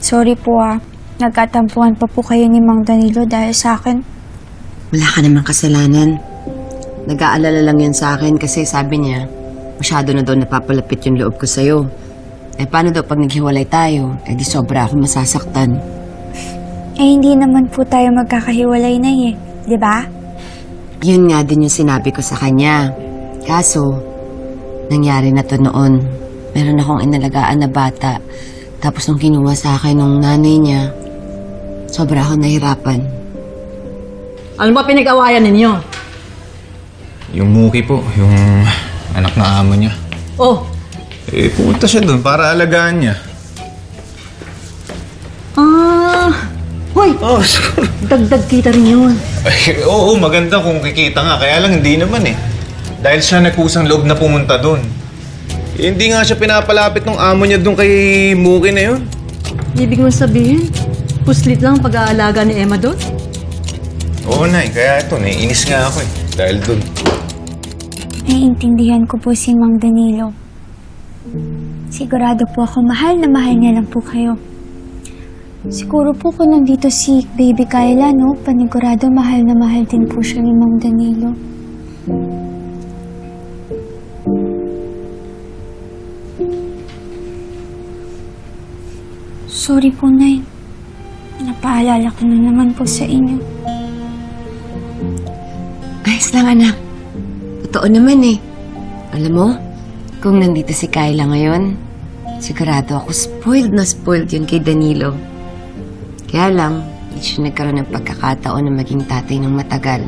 Sorry po ah. Nagkatampuhan pa po kayo ni Mang Danilo dahil sa akin. Wala ka namang kasalanan. Nag-aalala lang yan sa akin kasi sabi niya, masyado na daw napapalapit yung loob ko sa'yo. Eh paano daw pag naghiwalay tayo? Eh di sobra ako masasaktan. Eh hindi naman po tayo magkakahiwalay na eh. Di ba? Yun nga din yung sinabi ko sa kanya. Kaso, nangyari na to noon. Meron akong inalagaan na bata. Tapos nung kinuha sa akin ng nanay niya, sobra ako nahirapan. Ano ba pinag-awayan ninyo? Yung Muki po, yung anak na amo niya. Oh, Eh, pumunta siya doon para alagaan niya. ah, hoy, Oh, siguro. dagdag kita rin yun. Ay, oo, maganda kung kikita nga. Kaya lang hindi naman eh. Dahil siya nagkusang loob na pumunta doon. Hindi nga siya pinapalapit ng amo niya doon kay Muki na yun. Ibig mong sabihin, puslit lang pag-aalaga ni Emma doon? Oo, Nay. Kaya ito, naiinis nga ako eh. Dahil doon. Naiintindihan ko po si Mang Danilo. Sigurado po ako mahal na mahal niya lang po kayo. Siguro po kung nandito si Baby Kyla, no? Panigurado mahal na mahal din po siya ni Mang Danilo. Sorry po, Nay. Napaalala ko na naman po sa inyo. Ayos lang, anak. Totoo naman eh. Alam mo, kung nandito si Kyla ngayon, sigurado ako spoiled na spoiled yun kay Danilo. Kaya lang, hindi siya nagkaroon ng pagkakataon na maging tatay ng matagal.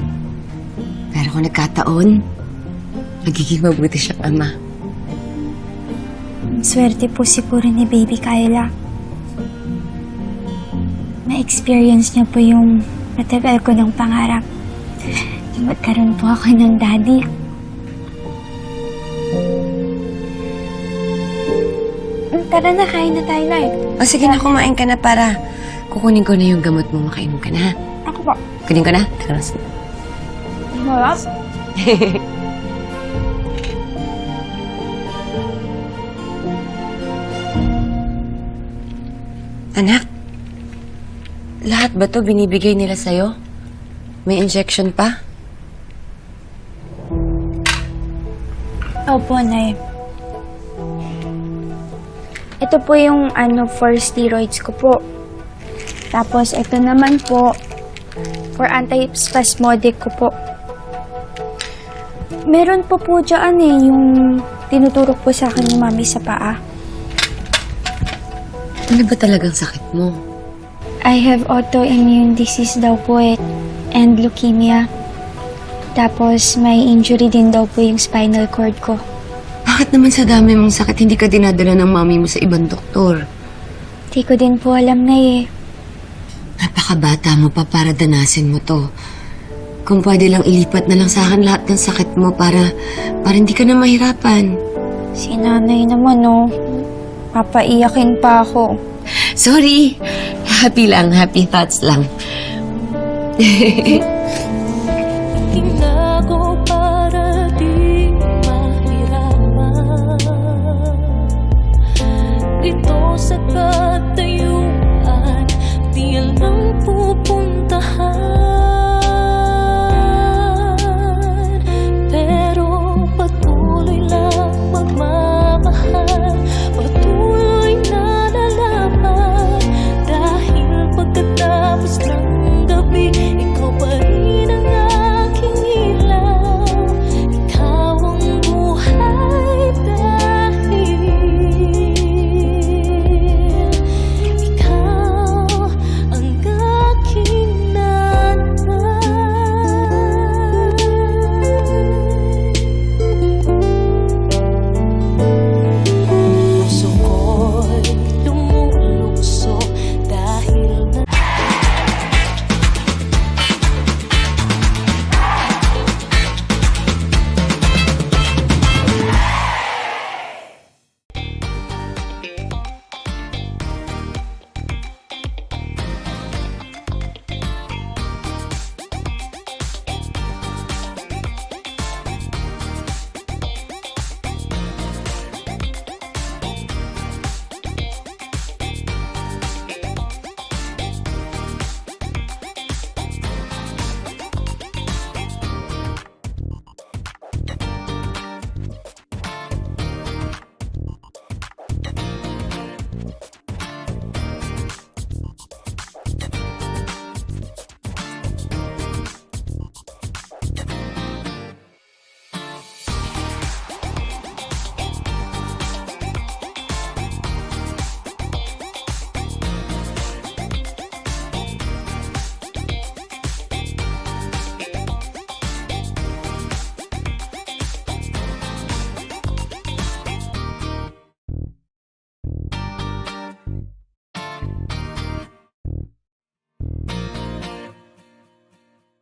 Pero kung nagkataon, magiging mabuti siyang ama. Swerte po siguro ni Baby Kyla. Na-experience niya po yung matagal ko ng pangarap. Magkaroon po ako ng daddy. Tara na, kain na tayo na O sige na, kumain ka na para kukunin ko na yung gamot mo. Makainom ka na, ha? Ako po. Kunin ko na. Tara na. Harap. Anak, lahat ba to binibigay nila sa'yo? May injection pa? Opo, Nay. Ito po yung ano for steroids ko po. Tapos ito naman po for antispasmodic ko po. Meron po po dyan eh, yung tinuturok po sa akin ni Mami sa paa. Ano ba talagang sakit mo? I have autoimmune disease daw po eh, and leukemia. Tapos may injury din daw po yung spinal cord ko. Bakit naman sa dami mong sakit hindi ka dinadala ng mami mo sa ibang doktor? Di ko din po alam na eh. Napakabata mo pa para danasin mo to. Kung pwede lang ilipat na lang sa akin lahat ng sakit mo para, para hindi ka na mahirapan. Si nanay naman oh. Papaiyakin pa ako. Sorry! Happy lang, happy thoughts lang.